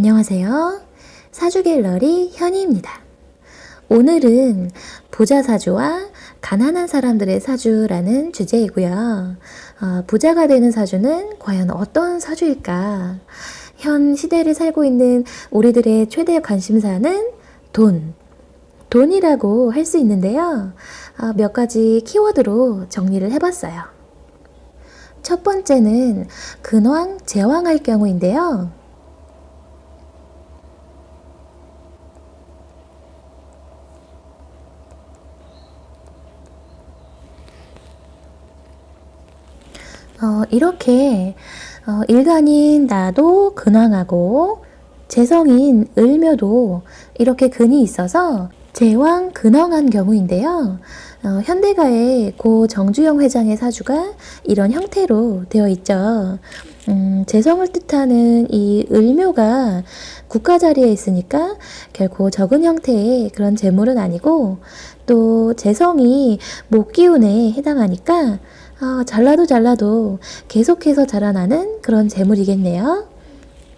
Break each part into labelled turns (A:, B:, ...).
A: 안녕하세요. 사주갤러리 현희입니다. 오늘은 부자 사주와 가난한 사람들의 사주라는 주제이고요. 어, 부자가 되는 사주는 과연 어떤 사주일까? 현 시대를 살고 있는 우리들의 최대 관심사는 돈. 돈이라고 할 수 있는데요. 어, 몇 가지 키워드로 정리를 해봤어요. 첫 번째는 근황, 제왕할 경우인데요. 어, 이렇게 어, 일간인 나도 근황하고 재성인 을묘도 이렇게 근이 있어서 제왕 근황한 경우인데요. 어, 현대가의 고 정주영 회장의 사주가 이런 형태로 되어 있죠. 음, 재성을 뜻하는 이 을묘가 국가 자리에 있으니까 결코 적은 형태의 그런 재물은 아니고 또 재성이 목 기운에 해당하니까 아, 잘라도 잘라도 계속해서 자라나는 그런 재물이겠네요.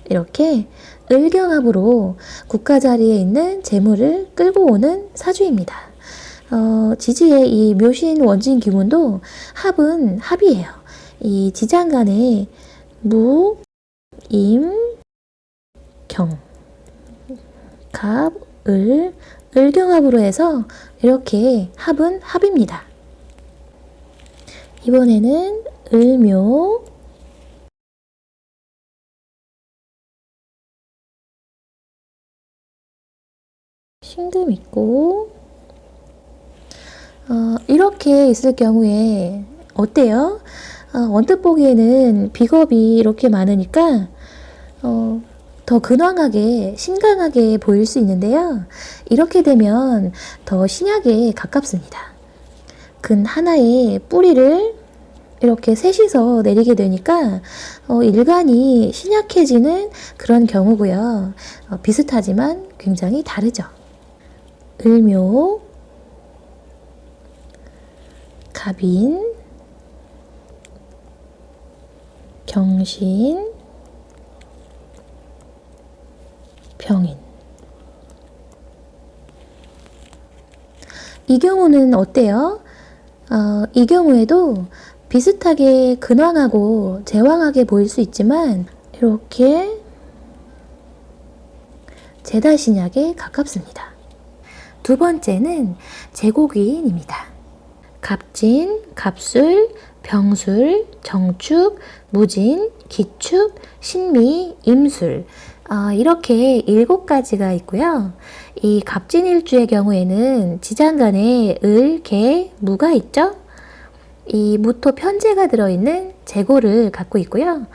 A: 이렇게 을경합으로 국가 자리에 있는 재물을 끌고 오는 사주입니다. 어, 지지의 이 묘신 원진 기문도 합은 합이에요. 이 지장 간에 무, 임, 경, 갑, 을, 을경합으로 해서 이렇게 합은 합입니다. 이번에는 을묘 신금 있고 어, 이렇게 있을 경우에 어때요? 어, 언뜻 보기에는 비겁이 이렇게 많으니까 어, 더 근황하게 신강하게 보일 수 있는데요. 이렇게 되면 더 신약에 가깝습니다. 근 하나의 뿌리를 이렇게 셋이서 내리게 되니까 어, 일간이 신약해지는 그런 경우고요. 어, 비슷하지만 굉장히 다르죠. 을묘, 갑인, 경신, 병인. 이 경우는 어때요? 어, 이 경우에도 비슷하게 근황하고 제왕하게 보일 수 있지만 이렇게 제다신약에 가깝습니다. 두 번째는 제고기인입니다. 갑진, 갑술, 병술, 정축, 무진, 기축, 신미, 임술 어, 이렇게 일곱 가지가 있고요. 이 갑진일주의 경우에는 지장간에 을, 개, 무가 있죠. 이 무토 편제가 들어있는 재고를 갖고 있고요.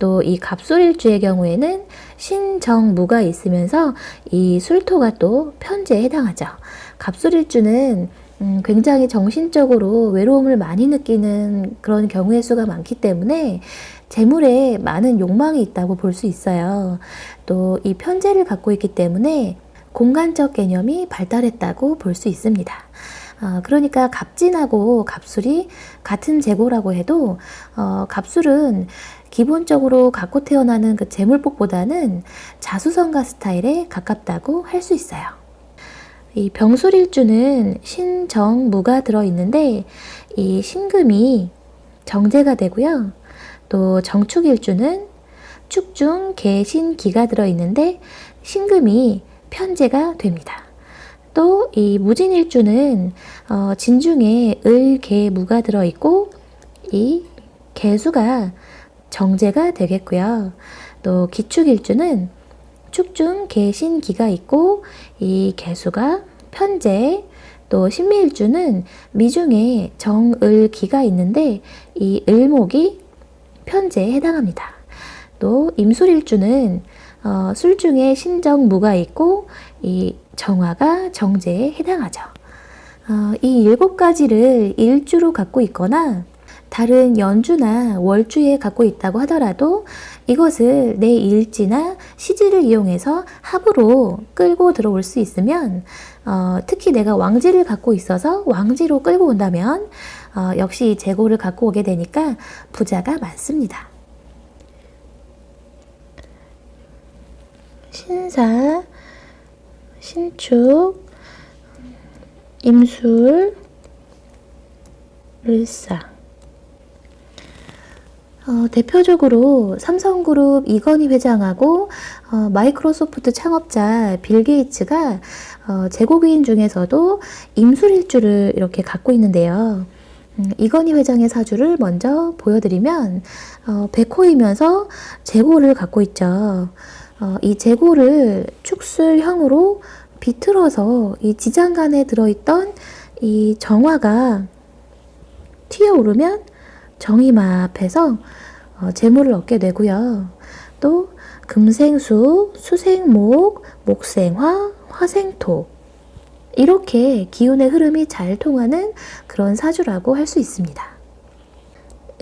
A: 또 이 갑술일주의 경우에는 신정무가 있으면서 이 술토가 또 편제에 해당하죠. 갑술일주는 음, 굉장히 정신적으로 외로움을 많이 느끼는 그런 경우의 수가 많기 때문에 재물에 많은 욕망이 있다고 볼 수 있어요. 또 이 편제를 갖고 있기 때문에 공간적 개념이 발달했다고 볼 수 있습니다. 어, 그러니까 갑진하고 갑술이 같은 재고라고 해도 어, 갑술은 기본적으로 갖고 태어나는 그 재물복보다는 자수성가 스타일에 가깝다고 할 수 있어요. 이 병술일주는 신정무가 들어있는데 이 신금이 정제가 되고요. 또 정축일주는 축중 개신 기가 들어있는데 신금이 편제가 됩니다. 또 이 무진일주는 어, 진중에 을, 개, 무가 들어있고 이 개수가 정제가 되겠고요. 또 기축일주는 축중 개신 기가 있고 이 개수가 편제 또 신미일주는 미중에 정을 기가 있는데 이 을목이 편제에 해당합니다. 또 임술일주는 어, 술 중에 신정무가 있고 이 정화가 정제에 해당하죠. 어, 이 일곱 가지를 일주로 갖고 있거나 다른 연주나 월주에 갖고 있다고 하더라도 이것을 내 일지나 시지를 이용해서 합으로 끌고 들어올 수 있으면 어, 특히 내가 왕지를 갖고 있어서 왕지로 끌고 온다면 어, 역시 재고를 갖고 오게 되니까 부자가 많습니다. 신사, 신축, 임술, 르사. 어, 대표적으로 삼성그룹 이건희 회장하고 어, 마이크로소프트 창업자 빌 게이츠가 어, 제국인 중에서도 임술일주를 이렇게 갖고 있는데요. 음, 이건희 회장의 사주를 먼저 보여드리면 어, 백호이면서 재고를 갖고 있죠. 어, 이 재고를 축술형으로 비틀어서 이 지장간에 들어있던 이 정화가 튀어오르면 정이마 앞에서 어, 재물을 얻게 되고요. 또 금생수, 수생목, 목생화, 화생토 이렇게 기운의 흐름이 잘 통하는 그런 사주라고 할 수 있습니다.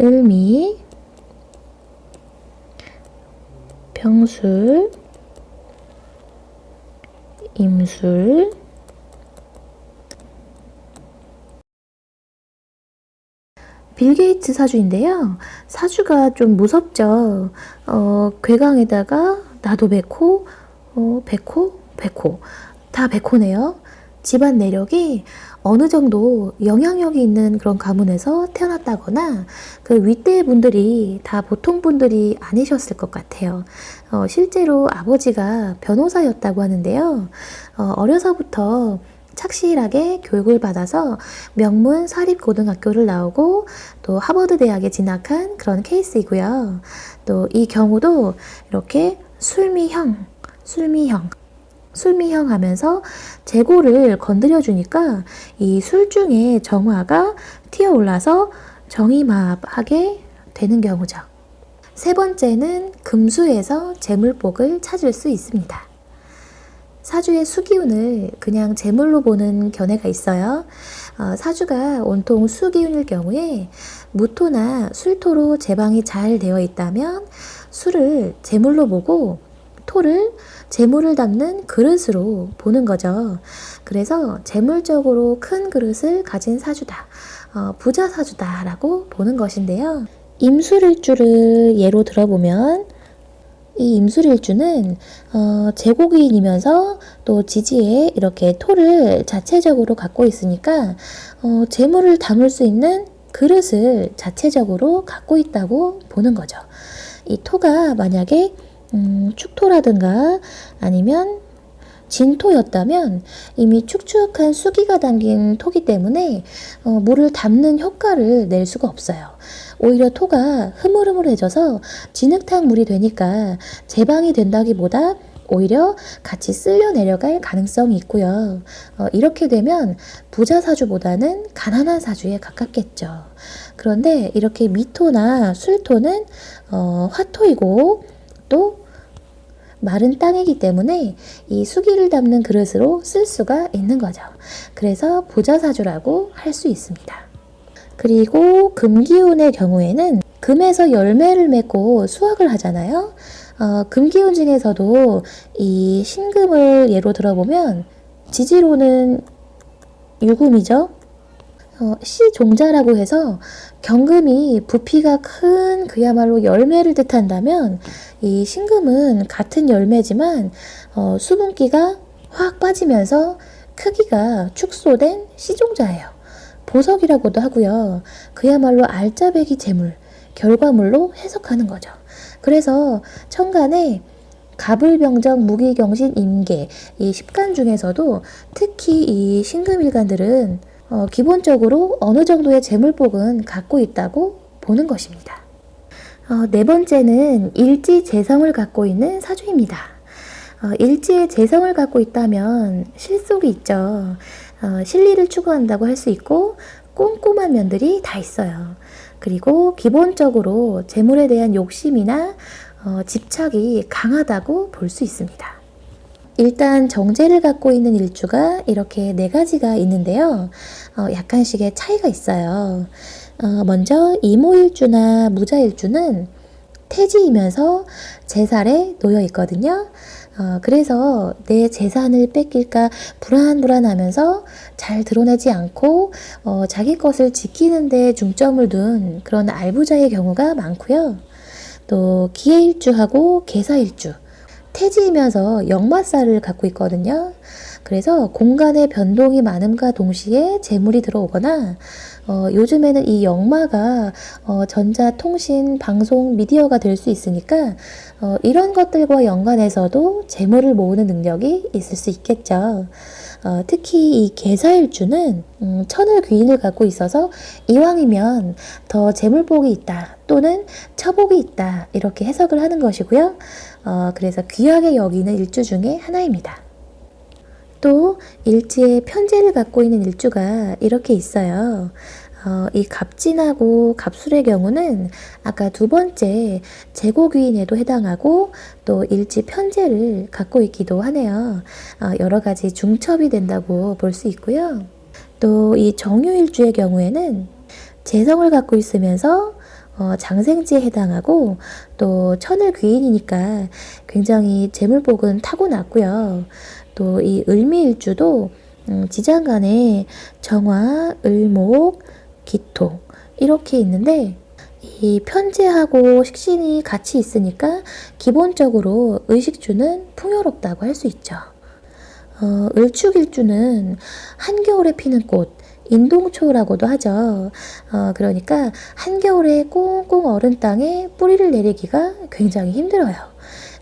A: 을미, 병술, 임술, 빌 게이츠 사주인데요. 사주가 좀 무섭죠. 어, 괴강에다가 나도 백호, 어, 백호, 백호. 다 백호네요. 집안 내력이 어느 정도 영향력이 있는 그런 가문에서 태어났다거나 그 윗대 분들이 다 보통 분들이 아니셨을 것 같아요. 어, 실제로 아버지가 변호사였다고 하는데요. 어, 어려서부터 착실하게 교육을 받아서 명문 사립고등학교를 나오고 또 하버드 대학에 진학한 그런 케이스이고요. 또 이 경우도 이렇게 술미형, 술미형, 술미형 하면서 재고를 건드려 주니까 이 술 중에 정화가 튀어 올라서 정이마하게 되는 경우죠. 세 번째는 금수에서 재물복을 찾을 수 있습니다. 사주의 수기운을 그냥 재물로 보는 견해가 있어요. 어, 사주가 온통 수기운일 경우에 무토나 술토로 제방이 잘 되어 있다면 술을 재물로 보고 토를 재물을 담는 그릇으로 보는 거죠. 그래서 재물적으로 큰 그릇을 가진 사주다. 어, 부자 사주다라고 보는 것인데요. 임술일주를 예로 들어보면 이 임술일주는 어, 제국인이면서 또 지지에 이렇게 토를 자체적으로 갖고 있으니까 어, 재물을 담을 수 있는 그릇을 자체적으로 갖고 있다고 보는 거죠. 이 토가 만약에 음, 축토라든가 아니면 진토였다면 이미 축축한 수기가 담긴 토기 때문에 어, 물을 담는 효과를 낼 수가 없어요. 오히려 토가 흐물흐물해져서 진흙탕 물이 되니까 제방이 된다기보다 오히려 같이 쓸려 내려갈 가능성이 있고요. 어, 이렇게 되면 부자 사주보다는 가난한 사주에 가깝겠죠. 그런데 이렇게 미토나 술토는 어, 화토이고 또 마른 땅이기 때문에 이 수기를 담는 그릇으로 쓸 수가 있는 거죠. 그래서 부자사주라고 할 수 있습니다. 그리고 금기운의 경우에는 금에서 열매를 맺고 수확을 하잖아요. 어, 금기운 중에서도 이 신금을 예로 들어보면 지지로는 유금이죠. 어, 시종자라고 해서 경금이 부피가 큰 그야말로 열매를 뜻한다면 이 신금은 같은 열매지만 어, 수분기가 확 빠지면서 크기가 축소된 시종자예요. 보석이라고도 하고요. 그야말로 알짜배기 재물, 결과물로 해석하는 거죠. 그래서 천간에 가불병정, 무기경신, 임계 이 십간 중에서도 특히 이 신금일간들은 어, 기본적으로 어느 정도의 재물복은 갖고 있다고 보는 것입니다. 어, 네 번째는 일지 재성을 갖고 있는 사주입니다. 어, 일지의 재성을 갖고 있다면 실속이 있죠. 어, 실리를 추구한다고 할 수 있고 꼼꼼한 면들이 다 있어요. 그리고 기본적으로 재물에 대한 욕심이나 어, 집착이 강하다고 볼 수 있습니다. 일단 정제를 갖고 있는 일주가 이렇게 네 가지가 있는데요. 어, 약간씩의 차이가 있어요. 어, 먼저 이모일주나 무자일주는 태지이면서 재살에 놓여 있거든요. 어, 그래서 내 재산을 뺏길까 불안불안하면서 잘 드러내지 않고 어, 자기 것을 지키는데 중점을 둔 그런 알부자의 경우가 많고요. 또 기해일주하고 계사일주 태지이면서 역마살을 갖고 있거든요. 그래서 공간의 변동이 많음과 동시에 재물이 들어오거나 어, 요즘에는 이 역마가 어, 전자, 통신, 방송, 미디어가 될 수 있으니까 어, 이런 것들과 연관해서도 재물을 모으는 능력이 있을 수 있겠죠. 어, 특히 이 개사일주는 음, 천을 귀인을 갖고 있어서 이왕이면 더 재물복이 있다 또는 처복이 있다 이렇게 해석을 하는 것이고요. 어, 그래서 귀하게 여기는 일주 중에 하나입니다. 또 일지에 편제를 갖고 있는 일주가 이렇게 있어요. 어, 이 갑진하고 갑술의 경우는 아까 두 번째 재고귀인에도 해당하고 또 일지 편제를 갖고 있기도 하네요. 어, 여러 가지 중첩이 된다고 볼 수 있고요. 또 이 정유일주의 경우에는 재성을 갖고 있으면서 어, 장생지에 해당하고 또 천을 귀인이니까 굉장히 재물복은 타고났고요. 또 이 을미일주도 음, 지장간에 정화, 을목, 기토 이렇게 있는데 이 편제하고 식신이 같이 있으니까 기본적으로 의식주는 풍요롭다고 할 수 있죠. 어, 을축일주는 한겨울에 피는 꽃, 인동초라고도 하죠. 어, 그러니까 한겨울에 꽁꽁 얼은 땅에 뿌리를 내리기가 굉장히 힘들어요.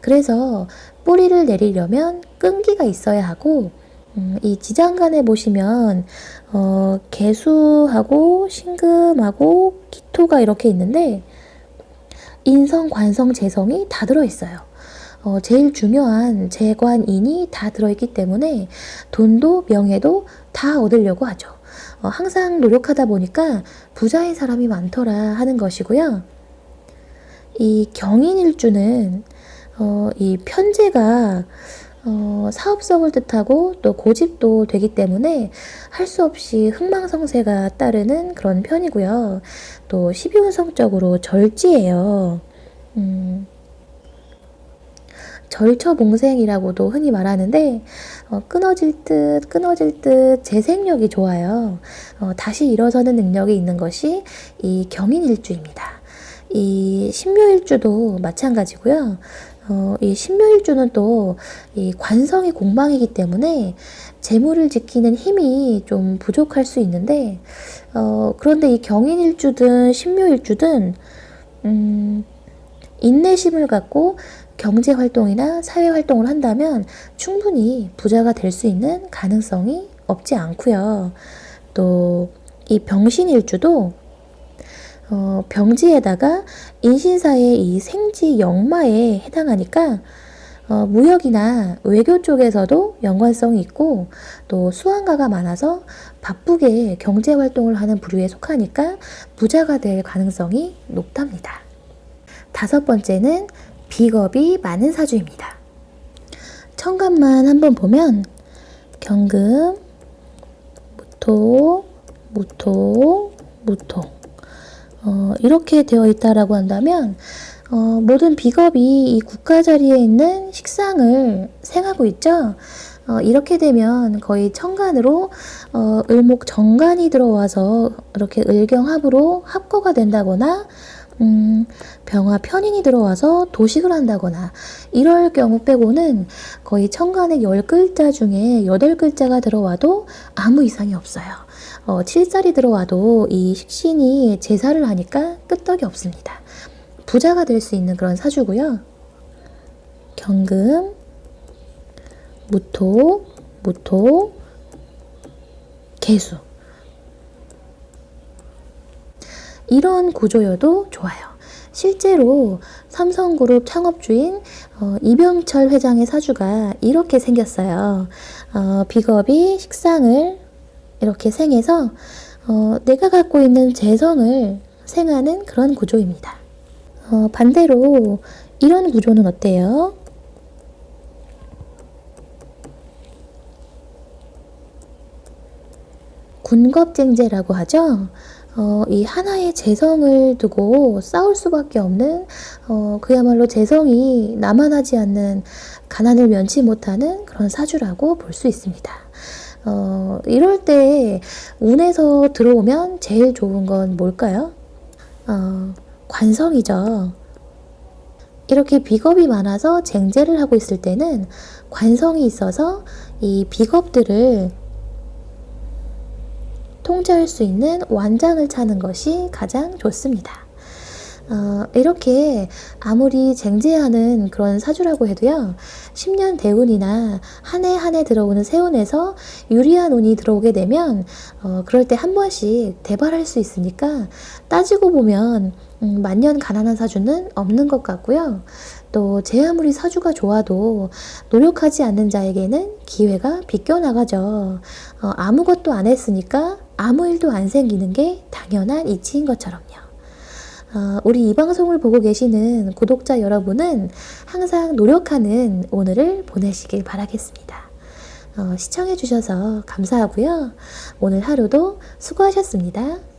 A: 그래서 뿌리를 내리려면 끈기가 있어야 하고 음, 이 지장간에 보시면 어, 개수하고 신금하고 기토가 이렇게 있는데 인성, 관성, 재성이 다 들어있어요. 어, 제일 중요한 재관인이 다 들어있기 때문에 돈도 명예도 다 얻으려고 하죠. 어, 항상 노력하다 보니까 부자인 사람이 많더라 하는 것이고요. 이 경인일주는 어, 이 편제가 어, 사업성을 뜻하고 또 고집도 되기 때문에 할 수 없이 흥망성쇠가 따르는 그런 편이고요. 또 12운성적으로 절지예요. 음, 절처봉생이라고도 흔히 말하는데 어, 끊어질 듯 끊어질 듯 재생력이 좋아요. 어, 다시 일어서는 능력이 있는 것이 이 경인일주입니다. 이 신묘일주도 마찬가지고요. 어, 이 신묘일주는 또 이 관성이 공방이기 때문에 재물을 지키는 힘이 좀 부족할 수 있는데 어, 그런데 이 경인일주든 신묘일주든 음, 인내심을 갖고 경제 활동이나 사회 활동을 한다면 충분히 부자가 될 수 있는 가능성이 없지 않고요. 또 이 병신일주도 어, 병지에다가 인신사의 이 생지 역마에 해당하니까 어, 무역이나 외교 쪽에서도 연관성이 있고 또 수완가가 많아서 바쁘게 경제 활동을 하는 부류에 속하니까 부자가 될 가능성이 높답니다. 다섯 번째는 비겁이 많은 사주입니다. 천간만 한번 보면 경금, 무토, 무토, 무토 어, 이렇게 되어 있다라고 한다면 어, 모든 비겁이 이 국가 자리에 있는 식상을 생하고 있죠. 어, 이렇게 되면 거의 천간으로 어, 을목 정간이 들어와서 이렇게 을경합으로 합거가 된다거나 음, 병화 편인이 들어와서 도식을 한다거나 이럴 경우 빼고는 거의 천간의 10글자 중에 8글자가 들어와도 아무 이상이 없어요. 어, 7살이 들어와도 이 식신이 제사를 하니까 끄떡이 없습니다. 부자가 될 수 있는 그런 사주고요. 경금, 무토, 무토, 개수. 이런 구조여도 좋아요. 실제로 삼성그룹 창업주인 어, 이병철 회장의 사주가 이렇게 생겼어요. 어, 비겁이 식상을 이렇게 생해서 어, 내가 갖고 있는 재성을 생하는 그런 구조입니다. 어, 반대로 이런 구조는 어때요? 군겁쟁제라고 하죠. 어, 이 하나의 재성을 두고 싸울 수밖에 없는 어, 그야말로 재성이 나만하지 않는 가난을 면치 못하는 그런 사주라고 볼 수 있습니다. 어, 이럴 때 운에서 들어오면 제일 좋은 건 뭘까요? 어, 관성이죠. 이렇게 비겁이 많아서 쟁제를 하고 있을 때는 관성이 있어서 이 비겁들을 통제할 수 있는 완장을 차는 것이 가장 좋습니다. 어, 이렇게 아무리 쟁제하는 그런 사주라고 해도요, 10년 대운이나 한 해 한 해 들어오는 세운에서 유리한 운이 들어오게 되면, 어, 그럴 때 한 번씩 대발할 수 있으니까 따지고 보면, 음, 만년 가난한 사주는 없는 것 같고요. 또, 제 아무리 사주가 좋아도 노력하지 않는 자에게는 기회가 비껴나가죠. 어, 아무것도 안 했으니까 아무 일도 안 생기는 게 당연한 이치인 것처럼요. 어, 우리 이 방송을 보고 계시는 구독자 여러분은 항상 노력하는 오늘을 보내시길 바라겠습니다. 어, 시청해주셔서 감사하고요. 오늘 하루도 수고하셨습니다.